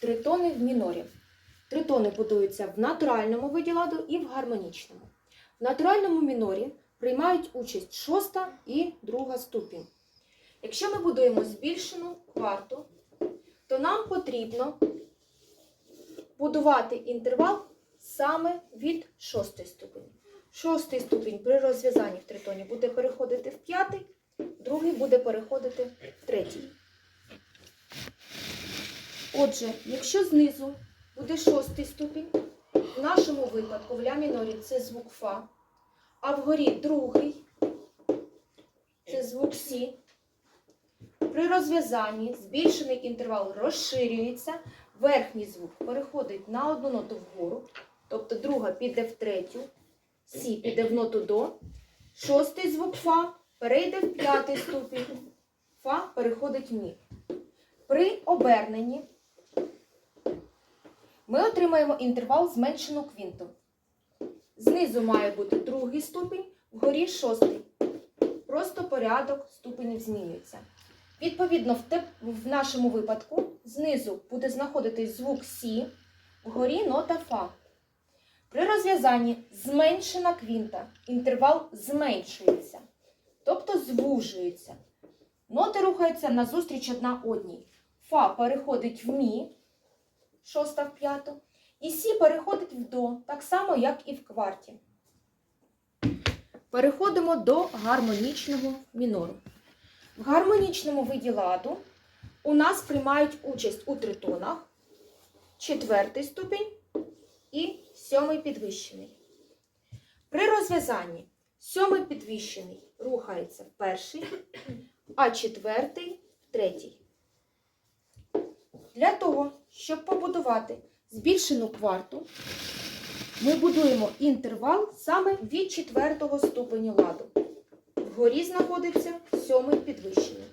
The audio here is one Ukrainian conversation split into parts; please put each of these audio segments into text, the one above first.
Тритони в мінорі. Тритони будуються в натуральному виді ладу і в гармонічному. В натуральному мінорі приймають участь шоста і друга ступінь. Якщо ми будуємо збільшену кварту, то нам потрібно будувати інтервал саме від шостої ступені. Шостий ступінь при розв'язанні в тритоні буде переходити в п'ятий, другий буде переходити в третій. Отже, якщо знизу буде шостий ступінь, в нашому випадку в ля мінорі це звук Фа, а вгорі другий це звук Сі. При розв'язанні збільшений інтервал розширюється, верхній звук переходить на одну ноту вгору, тобто друга піде в третю, Сі піде в ноту до, шостий звук Фа перейде в п'ятий ступінь, Фа переходить в Мі. При оберненні ми отримаємо інтервал зменшену квінту. Знизу має бути другий ступінь, вгорі шостий. Просто порядок ступенів змінюється. Відповідно, в, те, в нашому випадку знизу буде знаходитись звук Сі, вгорі нота Фа. При розв'язанні зменшена квінта, інтервал зменшується, тобто звужується. Ноти рухаються назустріч одна одній. Фа переходить в Мі, шоста в п'яту, і Сі переходить в До, так само, як і в кварті. Переходимо до гармонічного мінору. В гармонічному виді ладу у нас приймають участь у тритонах четвертий ступінь і сьомий підвищений. При розв'язанні сьомий підвищений рухається в перший, а четвертий в третій. Для того, щоб побудувати збільшену кварту, ми будуємо інтервал саме від четвертого ступеню ладу. Вгорі знаходиться сьомий підвищений.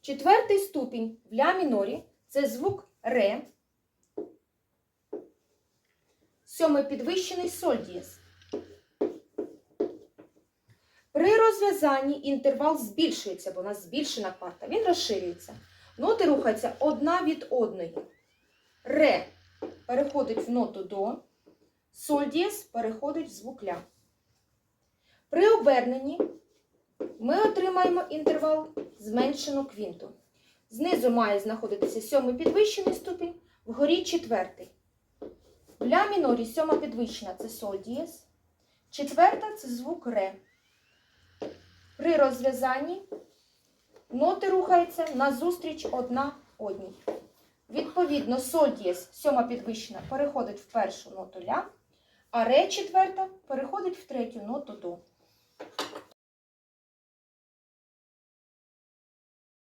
Четвертий ступінь в ля мінорі це звук ре. Сьомий підвищений соль дієс. При розв'язанні інтервал збільшується, бо у нас збільшена кварта. Він розширюється. Ноти рухаються одна від одної. Ре переходить в ноту до, соль дієс переходить в звук ля. При оберненні ми отримаємо інтервал зменшену квінту. Знизу має знаходитися сьомий підвищений ступінь, вгорі четвертий. В ля мінорі сьома підвищена це соль дієс, четверта це звук ре. При розв'язанні ноти рухаються назустріч одна одній. Відповідно, соль дієс, сьома підвищена, переходить в першу ноту ля, а ре четверта переходить в третю ноту до.